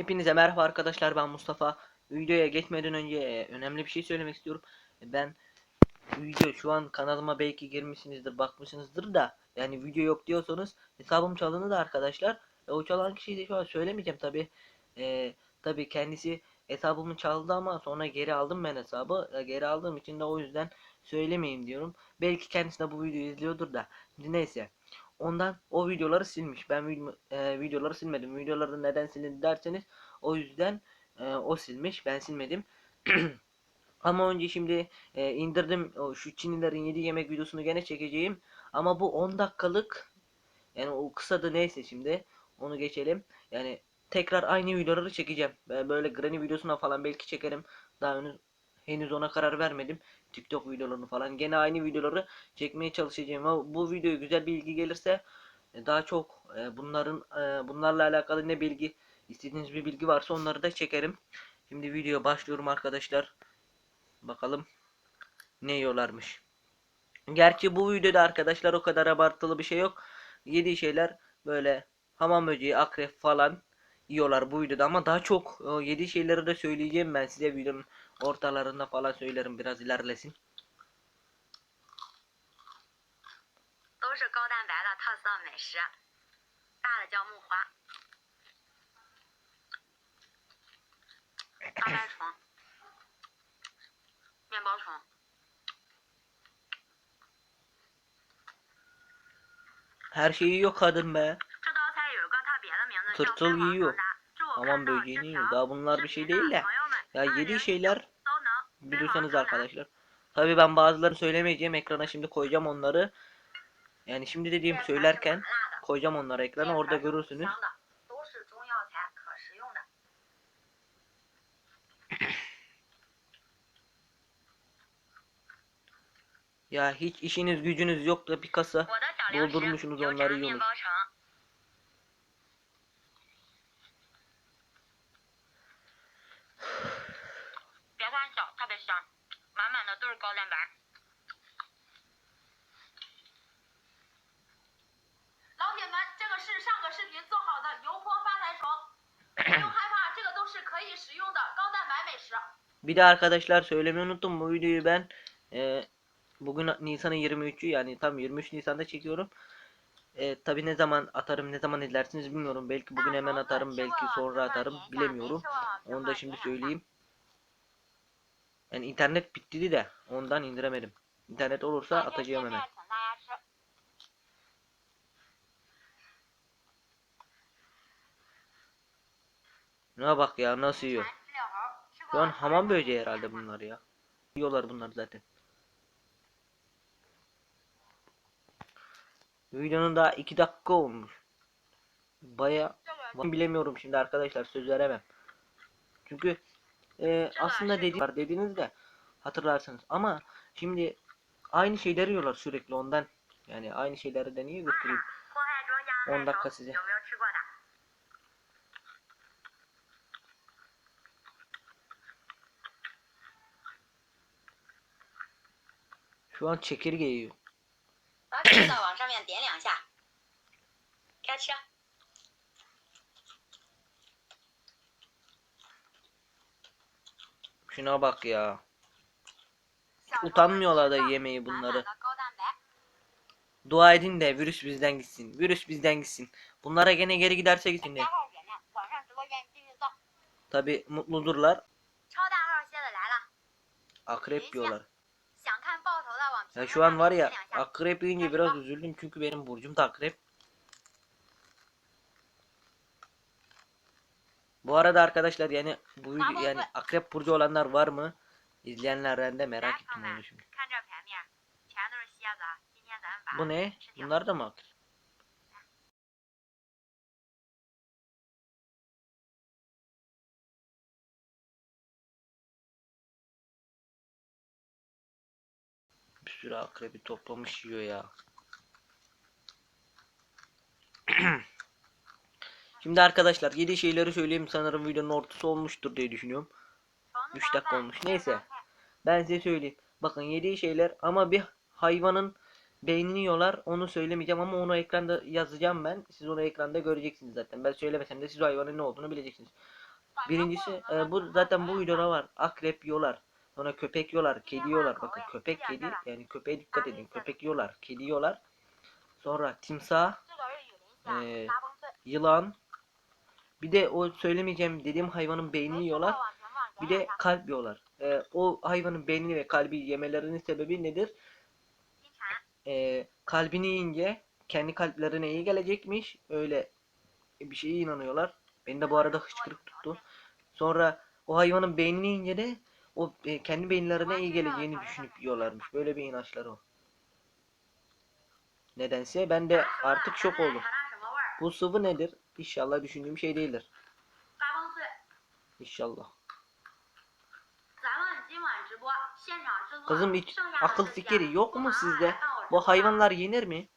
Hepinize merhaba arkadaşlar ben Mustafa. Videoya geçmeden önce e, önemli bir şey söylemek istiyorum. E, Ben video şu an kanalıma belki girmişsinizdir bakmışsınızdır da yani video yok diyorsanız hesabım çalındı da arkadaşlar. E, o çalan kişiyi de şu an söylemeyeceğim tabi. E, tabi kendisi hesabımı çaldı ama sonra geri aldım ben hesabı. E, geri aldığım için de o yüzden söylemeyeyim diyorum. Belki kendisi de bu videoyu izliyordur da. Neyse. Ondan o videoları silmiş. Ben e, videoları silmedim. Videoları neden silindi derseniz o yüzden e, o silmiş. Ben silmedim. Ama önce şimdi e, indirdim o şu Çinlilerin yedi yemek videosunu gene çekeceğim. Ama bu 10 dakikalık yani o kısa da neyse şimdi onu geçelim. Yani tekrar aynı videoları çekeceğim. Böyle granny videosuna falan belki çekerim. Daha henüz, henüz ona karar vermedim. TikTok videolarını falan gene aynı videoları çekmeye çalışacağım. Bu videoya güzel bir ilgi gelirse e, daha çok e, bunların e, bunlarla alakalı ne bilgi istediğiniz bir bilgi varsa onları da çekerim. Şimdi videoya başlıyorum arkadaşlar. Bakalım ne yiyorlarmış. Gerçi bu videoda arkadaşlar o kadar abartılı bir şey yok. Yediği şeyler böyle hamam böceği, akrep falan yiyorlar bu videoda ama daha çok e, yediği şeyleri de söyleyeceğim ben size. Videonun ortalarında falan söylerim. Biraz ilerlesin. Her şeyi yok kadın be tırtıl yiyor. Aman böceğini yiyor. Daha bunlar bir şey değil de. Ya yediği şeyler biliyorsanız arkadaşlar. Tabi ben bazılarını söylemeyeceğim. Ekrana şimdi koyacağım onları. Yani şimdi dediğim söylerken koyacağım onları ekrana. Orada görürsünüz. Ya hiç işiniz gücünüz yok da bir kasa doldurmuşsunuz onları yiyormuş. 小，特别香，满满的都是高蛋白。老铁们，这个是上个视频做好的油泼发财虫，不用害怕，这个都是可以食用的高蛋白美食。 Bir de arkadaşlar söylemeyi unuttum. Bu videoyu ben e, bugün Nisan'ın 23'ü yani tam 23 Nisan'da çekiyorum. E, tabi ne zaman atarım ne zaman izlersiniz bilmiyorum. Belki bugün hemen atarım belki sonra atarım bilemiyorum. Onu da şimdi söyleyeyim. Yani internet bitti de ondan indiremedim. İnternet olursa atacağım hemen. Ne bak ya nasıl yiyor. Lan hamam böceği herhalde bunlar ya. Yiyorlar bunlar zaten. Videonun daha 2 dakika olmuş. Baya bilemiyorum şimdi arkadaşlar söz veremem. Çünkü e, aslında dediler dediniz de hatırlarsınız. Ama şimdi aynı şeyleri yiyorlar sürekli ondan. Yani aynı şeyleri de niye götüreyim? 10 dakika size. Şu an çekirge yiyor. Şuna bak ya. Utanmıyorlar da yemeği bunları. Dua edin de virüs bizden gitsin. Virüs bizden gitsin. Bunlara gene geri giderse gitsin de. Tabi mutludurlar. Akrep yiyorlar. Ya şu an var ya akrep yiyince biraz üzüldüm çünkü benim burcum da akrep. Bu arada arkadaşlar yani bu video yani akrep burcu olanlar var mı? İzleyenlerden de merak 来，朋 ettim 友们 onu şimdi. 看这牌面，全都是蝎子。今天咱们把 Bu ne? 吃掉。 Bunlar da mı akrep? Bir sürü akrebi toplamış yiyor ya. Şimdi arkadaşlar 7 şeyleri söyleyeyim sanırım videonun ortası olmuştur diye düşünüyorum. 3 dakika olmuş. Neyse. Ben size söyleyeyim. Bakın 7 şeyler ama bir hayvanın beynini yiyorlar. Onu söylemeyeceğim ama onu ekranda yazacağım ben. Siz onu ekranda göreceksiniz zaten. Ben söylemesem de siz hayvanın ne olduğunu bileceksiniz. Birincisi e, bu zaten bu videoda var. Akrep yiyorlar. Sonra köpek yiyorlar, kedi yiyorlar. Bakın köpek kedi yani köpeğe dikkat edin. Köpek yiyorlar, kedi yiyorlar. Sonra timsah, e, yılan, bir de o söylemeyeceğim dediğim hayvanın beynini yiyorlar. Bir de kalp yiyorlar. Ee, o hayvanın beynini ve kalbi yemelerinin sebebi nedir? Ee, kalbini yiyince kendi kalplerine iyi gelecekmiş. Öyle bir şeye inanıyorlar. Beni de bu arada hıçkırık tuttu. Sonra o hayvanın beynini yiyince de o e, kendi beyinlerine iyi geleceğini düşünüp yiyorlarmış. Böyle bir inançları o. Nedense ben de artık şok oldum. Bu sıvı nedir? İnşallah düşündüğüm şey değildir. İnşallah. Kızım hiç akıl fikri yok mu sizde? Bu hayvanlar yenir mi?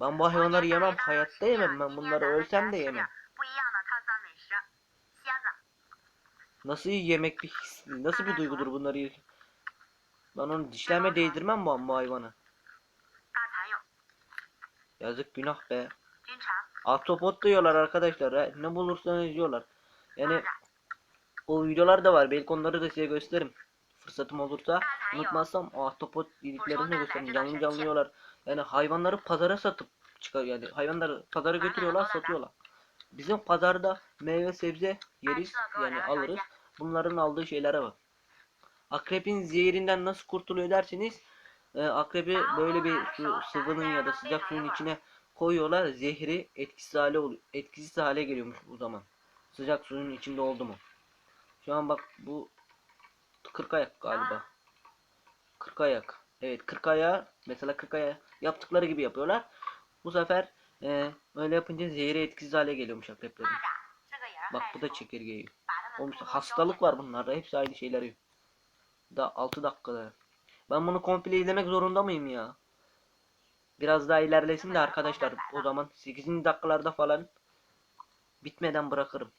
Ben bu hayvanları yemem. Hayatta yemem ben. Bunları ölsem de yemem. Nasıl yemek bir nasıl bir duygudur bunları yerken? Ben onu dişleme değdirmem bu, bu hayvanı. Yazık günah be. Ahtapot diyorlar arkadaşlar. He. Ne bulursanız diyorlar. Yani o videolar da var. Belki onları da size gösteririm. Fırsatım olursa unutmazsam o ahtapot yediklerini de gösteririm. Canlı canlıyorlar. Yani hayvanları pazara satıp çıkar yani hayvanları pazara götürüyorlar satıyorlar. Bizim pazarda meyve sebze yeriz yani alırız. Bunların aldığı şeylere bak. Akrepin zehirinden nasıl kurtuluyor derseniz e, akrebi böyle bir su, sıvının ya da sıcak suyun içine koyuyorlar. Zehri etkisiz hale oluyor. Etkisiz hale geliyormuş o zaman. Sıcak suyun içinde oldu mu? Şu an bak bu 40 ayak galiba. 40 ayak. Evet 40 ayağı mesela 40 ayağı yaptıkları gibi yapıyorlar. Bu sefer e, öyle yapınca zehri etkisiz hale geliyormuş akreplerin. Bak bu da çekirgeyi. Olmuş hastalık var bunlarda. Hepsi aynı şeyler. Daha 6 dakikada. Ben bunu komple izlemek zorunda mıyım ya? Biraz daha ilerlesin de arkadaşlar. O zaman 8. dakikalarda falan bitmeden bırakırım.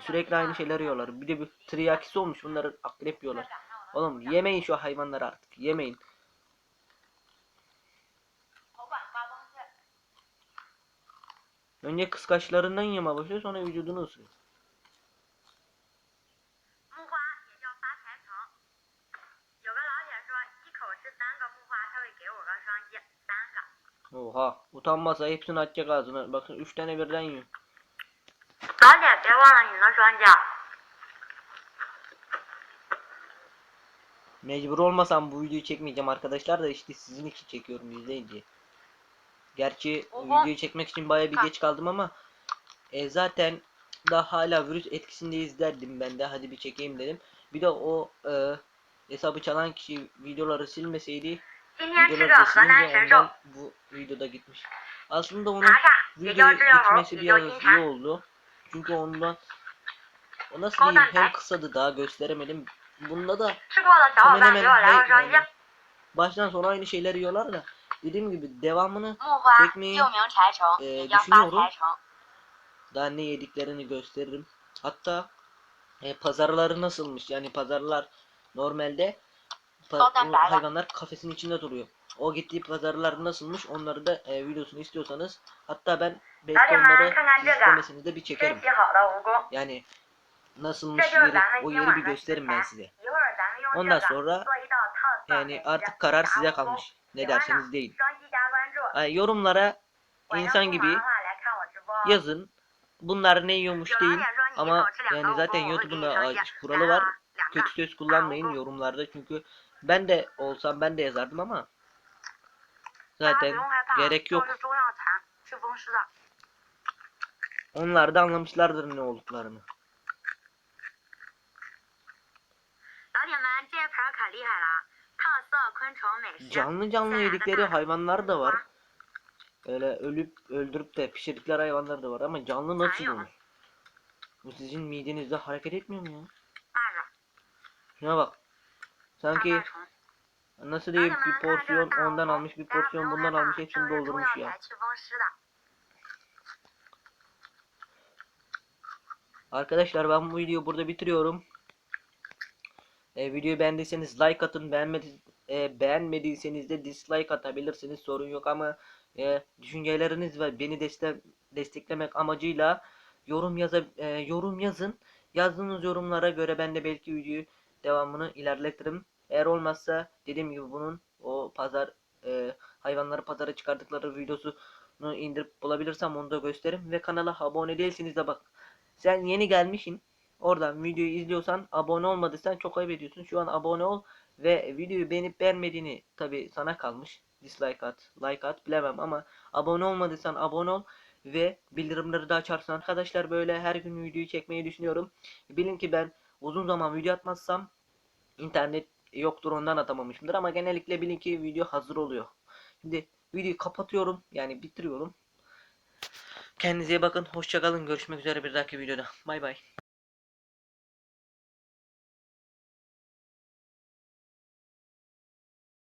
Sürekli aynı şeyler yiyorlar. Bir de bir triyakisi olmuş. Bunları akrep yiyorlar. Oğlum yemeyin şu hayvanları artık. Yemeyin. Önce kıskaçlarından yeme başlıyor sonra vücudunu ısırıyor. Oha. Utanmasa hepsini atacak ağzına. Bakın 3 tane birden yiyor. 老铁，别忘了你的双击啊！ Mecbur olmasam bu videoyu çekmeyeceğim arkadaşlar da işte sizin için çekiyorum izleyin diye. Gerçi Oha. videoyu çekmek için baya bir geç kaldım ama e, zaten daha hala virüs etkisindeyiz derdim ben de hadi bir çekeyim dedim. Bir de o e, hesabı çalan kişi videoları silmeseydi videolar kesinlikle ondan bu videoda gitmiş. Aslında onun videoya gitmesi biraz iyi oldu. Çünkü ondan o nasıl diyeyim hem kısadı daha gösteremedim. Bunda da hemen hemen baştan sona aynı şeyler yiyorlar da dediğim gibi devamını çekmeyi e, düşünüyorum. Daha ne yediklerini gösteririm. Hatta e, pazarları nasılmış yani pazarlar normalde pa- hayvanlar kafesin içinde duruyor. O gittiği pazarlar nasılmış onları da e, videosunu istiyorsanız hatta ben belki onları istemeseniz de bir çekerim. Yani nasılmış yeri, o yeri bir gösteririm ben size. Ondan sonra yani artık karar size kalmış. Ne derseniz deyin. Yani yorumlara insan gibi yazın. Bunlar ne yiyormuş değil ama yani zaten YouTube'un kuralı var. Kötü söz kullanmayın yorumlarda çünkü ben de olsam ben de yazardım ama zaten gerek yok. Onlar da anlamışlardır ne olduklarını. Canlı canlı yedikleri hayvanlar da var. Öyle ölüp öldürüp de pişirdikleri hayvanlar da var ama canlı nasıl olur? Bu sizin midenizde hareket etmiyor mu ya? Şuna bak. Sanki nasıl diyeyim bir porsiyon ondan almış bir porsiyon bundan almış hepsini doldurmuş ya. Arkadaşlar ben bu videoyu burada bitiriyorum. E, videoyu beğendiyseniz like atın. Beğenmedi, e, beğenmediyseniz de dislike atabilirsiniz. Sorun yok ama e, düşünceleriniz ve beni deste desteklemek amacıyla yorum yaza e, yorum yazın. Yazdığınız yorumlara göre ben de belki videoyu devamını ilerletirim. Eğer olmazsa dediğim gibi bunun o pazar e, hayvanları pazara çıkardıkları videosunu indirip bulabilirsem onu da gösteririm ve kanala abone değilsiniz de bak. Sen yeni gelmişsin. Oradan videoyu izliyorsan abone olmadıysan çok ayıp ediyorsun. Şu an abone ol ve videoyu beğenip beğenmediğini tabi sana kalmış. Dislike at, like at bilemem ama abone olmadıysan abone ol ve bildirimleri de açarsan arkadaşlar böyle her gün videoyu çekmeyi düşünüyorum. Bilin ki ben uzun zaman video atmazsam internet yoktur ondan atamamışımdır ama genellikle bilin ki video hazır oluyor. Şimdi videoyu kapatıyorum yani bitiriyorum. Kendinize iyi bakın. Hoşçakalın. Görüşmek üzere bir dahaki videoda. Bay bay.